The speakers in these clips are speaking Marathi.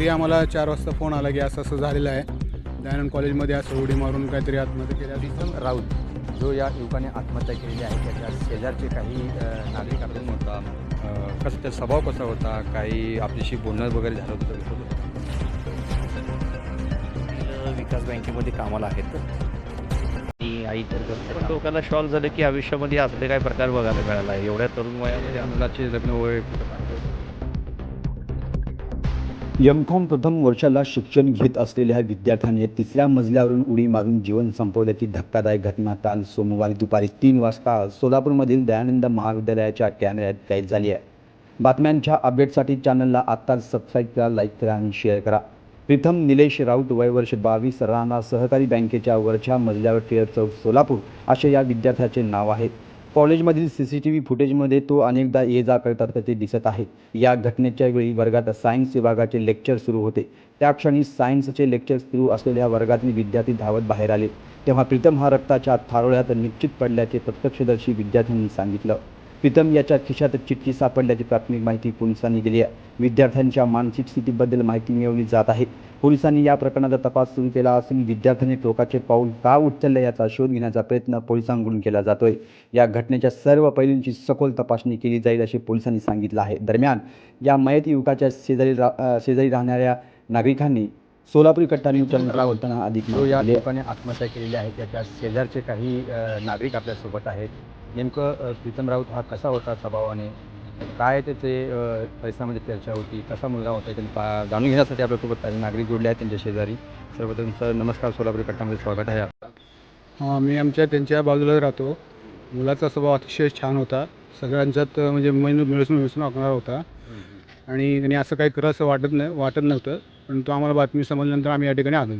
घरी आम्हाला चार वाजता फोन आला की असं असं झालेलं आहे. दयानंद कॉलेजमध्ये असं उडी मारून काहीतरी आत्महत्या केल्या प्रीतम राऊत जो या युवकाने आत्महत्या केलेली आहे त्याच्या शेजारचे काही नागरिक आपल्याला होता. कसं त्याचा स्वभाव कसा होता? काही आपल्याशी बोलणं वगैरे झालं होतं विकास बँकेमध्ये कामाला आहेत. आणि आई तर लोकांना शॉक झालं की आयुष्यामध्ये असले काही प्रकार बघायला मिळाला आहे? एवढ्या तरुण वयामध्ये त्या मुलाचे लग्न वय? एम कॉम प्रथम वर्षाला शिक्षण घेत असलेल्या विद्यार्थ्याने तिसऱ्या मजल्यावरून उडी मारून जीवन संपवल्याची धक्कादायक घटना काल सोमवारी दुपारी तीन वाजता सोलापूरमधील दयानंद महाविद्यालयाच्या कॅमेऱ्यात कैद झाली आहे. बातम्यांच्या अपडेटसाठी चॅनलला आत्ताच सबस्क्राईब करा लाईक करा आणि शेअर करा. प्रीथम निलेश राऊत वयवर्ष बावीस राणा सहकारी बँकेच्या वरच्या मजल्यावर टिअर चौक सोलापूर असे या विद्यार्थ्याचे नाव आहे. कॉलेजमधील सी सी टी व्ही फुटेजमध्ये तो अनेकदा ये जा करतात ते दिसत आहे. या घटनेच्या वेळी वर्गात सायन्स विभागाचे लेक्चर सुरू होते. त्या क्षणी सायन्सचे लेक्चर सुरू असलेल्या वर्गातील विद्यार्थी धावत बाहेर आले. तेव्हा प्रीतम हा रक्ताच्या थारोळ्यात निश्चित पडल्याचे प्रत्यक्षदर्शी विद्यार्थ्यांनी सांगितलं. प्रीतम याच्या खिशात चिठ्ठी सापडल्याची प्राथमिक माहिती पोलिसांनी दिली आहे. विद्यार्थ्यांच्या मानसिक स्थितीबद्दल माहिती मिळवली जात आहे. पोलिसांनी या प्रकरणाचा तपास सुरू केला असून विद्यार्थ्यांनी टोकाचे पाऊल का उचलले याचा शोध घेण्याचा प्रयत्न पोलिसांकडून केला जातोय. या घटनेच्या सर्व पैलूंची सखोल तपासणी केली जाईल असे पोलिसांनी सांगितलं आहे. दरम्यान या मयत युवकाच्या शेजारी रा शेजारी राहणाऱ्या नागरिकांनी सोलापूर कट्टा न्यूज चॅनलला बोलताना अधिक या. युवकाने आत्महत्या केलेली आहे त्याच्या शेजारचे काही नागरिक आपल्यासोबत आहेत. नेमकं प्रीतम राऊत हा कसा होता स्वभावाने? काय त्याचे अ, परिसरामध्ये चर्चा होती कसा मुलगा होता त्यांनी पा जाणून घेण्यासाठी आपल्यासोबत काही नागरिक जोडले आहेत त्यांच्या शेजारी. सर्वप्रथम सर नमस्कार. सोलापूर कट्टामध्ये स्वागत आहे. हां मी आमच्या त्यांच्या बाजूला राहतो. मुलाचा स्वभाव अतिशय छान होता. सगळ्यांच्यात म्हणजे मिळून मिळून मिळून वागणार होता. आणि त्यांनी असं काही करत असं वाटत नाही वाटत नव्हतं. पण तो आम्हाला बातमी समजल्यानंतर आम्ही या ठिकाणी आलो.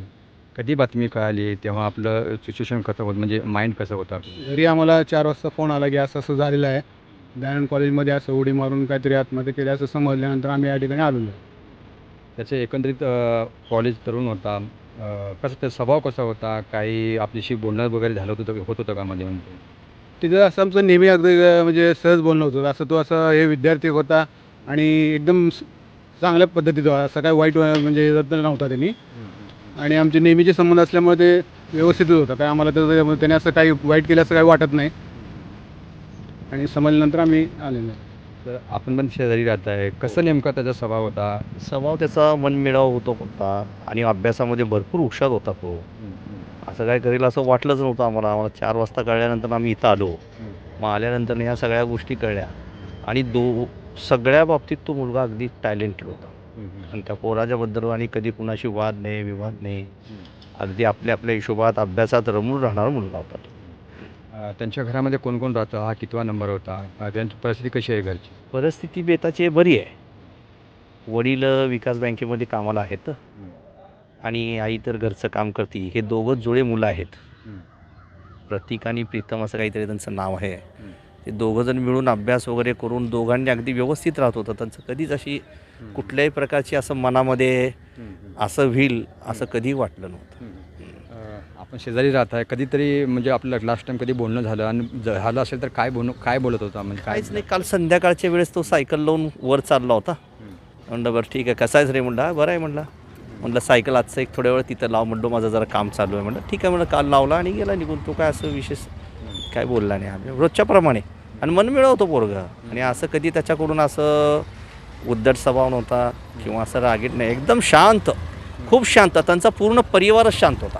कधी बातमी कळाली तेव्हा आपलं सिच्युएशन कसं होतं? म्हणजे माइंड कसं होतं? घरी आम्हाला चार वाजता फोन आला की असं असं झालेलं आहे. दयानंद कॉलेजमध्ये असं उडी मारून काहीतरी आत्महत्या केल्या असं समजल्यानंतर आम्ही या ठिकाणी आलेलो त्याचे एकंदरीत कॉलेज तरुण होता. कसं त्याचा स्वभाव कसा होता? काही आपल्याशी बोलणं वगैरे झालं होतं होत होतं का मध्ये म्हणजे? तिथं असं आमचं नेहमी अगदी म्हणजे सहज बोलणं होतं. असं तो असं हे विद्यार्थी होता आणि एकदम चांगल्या पद्धतीत होता. असं काय वाईट म्हणजे तर नव्हता त्यांनी. आणि आमचे नेहमीचे संबंध असल्यामुळे ते व्यवस्थितच होतं. काय आम्हाला त्याचं त्याने असं काही वाईट केलं असं काही वाटत नाही. आणि समजल्यानंतर आम्ही आलेलो आहे. तर आपण पण शेजारी राहत आहे. कसं नेमका त्याचा स्वभाव होता? स्वभाव त्याचा मनमिळाव होतो होता आणि अभ्यासामध्ये भरपूर हुशार होता तो. असं काय करेल असं वाटलंच नव्हतं आम्हाला. आम्हाला चार वाजता कळल्यानंतर आम्ही इथं आलो. मग आल्यानंतर ह्या सगळ्या गोष्टी कळल्या. आणि दो सगळ्या बाबतीत तो मुलगा अगदी टॅलेंटेड होता. आणि त्या पोराच्याबद्दल आणि कधी कुणाशी वाद नाही विवाद नाही. अगदी आपल्या आपल्या हिशोबात अभ्यासात रमून राहणारा मुलगा होता त्यांच्या घरामध्ये कोण कोण राहतं? हा कितवा नंबर होता? त्यांची परिस्थिती कशी आहे घरची? परिस्थिती बेताची बरी आहे. वडील विकास बँकेमध्ये कामाला आहेत. आणि आई तर घरचं काम करते. हे दोघंच जुळे मुलं आहेत. प्रतीक आणि प्रीतम असं काहीतरी त्यांचं नाव आहे. ते दोघंजण मिळून अभ्यास वगैरे करून दोघांनी अगदी व्यवस्थित राहत होतं. त्यांचं कधीच अशी कुठल्याही प्रकारची असं मनामध्ये असं होईल असं कधी वाटलं नव्हतं. आपण शेजारी राहत आहे कधीतरी म्हणजे आपलं लास्ट टाइम कधी बोलणं झालं आणि झालं असेल तर काय बोल काय बोलत होता? म्हणजे काय काहीच नाही काल संध्याकाळच्या वेळेस तो सायकल लावून वर चालला होता. म्हणलं बरं ठीक आहे कसा आहेस रे? म्हणला बरं आहे म्हणला. म्हणलं सायकल आजचं एक थोड्या वेळ तिथं लाव म्हणलो माझं जरा काम चालू आहे. म्हणलं ठीक आहे म्हणलं काल लावला आणि गेला निघून. तो काय असं विशेष काय बोलला नाही आम्ही. रोजच्याप्रमाणे आणि मन मिळवतो पोरगा. आणि असं कधी त्याच्याकडून असं उद्धट स्वभाव नव्हता किंवा असं रागीट नाही. एकदम शांत. खूप शांत. त्यांचा पूर्ण परिवारच शांत होता.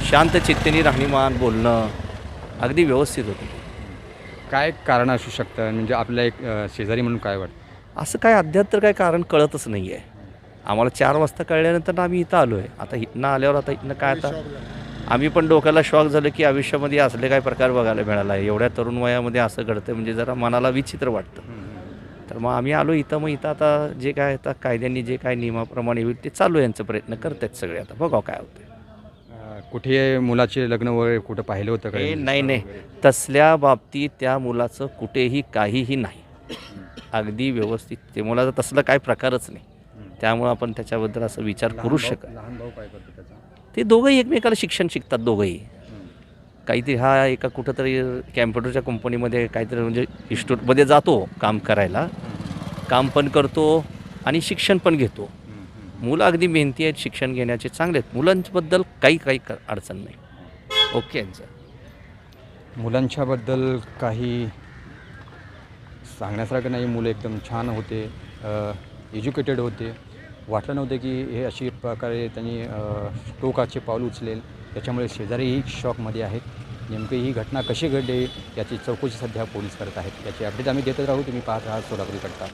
शांत चित्तेने राहणीमान बोलणं अगदी व्यवस्थित होतं. काय कारण असू शकतं? म्हणजे आपल्या एक अ, शेजारी म्हणून काय वाटतं? असं काय अद्याप तर काय कारण कळतच नाही आहे आम्हाला चार वाजता कळल्यानंतर आम्ही इथं आलो आहे आता इथनं आल्यावर आता इथनं काय आता? आम्ही पण डोक्याला शॉक झालं की आयुष्यामध्ये असले काय प्रकार बघायला मिळाला. आहे एवढ्या तरुण वयामध्ये असं घडतं म्हणजे जरा मनाला विचित्र वाटतं. तर मग आम्ही आलो इथं. मग इथं आता जे काय आता कायद्यांनी जे काय नियमाप्रमाणे होईल ते चालू आहे यांचं प्रयत्न करतात सगळे आता. बघावं काय होतं कुठे मुलाचे लग्न वगैरे कुठं पाहिलं होतं हे का नाही नाही. तसल्या बाबतीत त्या मुलाचं कुठेही काहीही नाही. अगदी व्यवस्थित. ते मुलाचं तसलं काय प्रकारच नाही. त्यामुळं आपण त्याच्याबद्दल असं विचार करू शकत लहान भाऊ काय करतो त्याचा? ते दोघंही एकमेकाला शिक्षण शिकतात दोघंही. काहीतरी हा एका कुठंतरी कॅम्प्युटरच्या कंपनीमध्ये काहीतरी म्हणजे इन्स्टिट्यूटमध्ये जातो काम करायला. काम पण करतो आणि शिक्षण पण घेतो. मुलं अगदी मेहनती आहेत शिक्षण घेण्याचे चांगले आहेत. मुलांबद्दल काही काही क- अडचण नाही. ओके यांचं. मुलांच्याबद्दल काही सांगण्यासारखं नाही. मुलं एकदम छान होते एज्युकेटेड होते. वाटलं नव्हतं की हे अशी प्रकारे त्यांनी टोकाचे पाऊल उचलेल. त्याच्यामुळे शेजारीही शॉकमध्ये आहेत. नेमकी ही घटना कशी घडली याची चौकशी सध्या पोलीस करत आहेत. याची अपडेट आम्ही देतच राहू. तुम्ही पाहत राहा सोलापूरकडता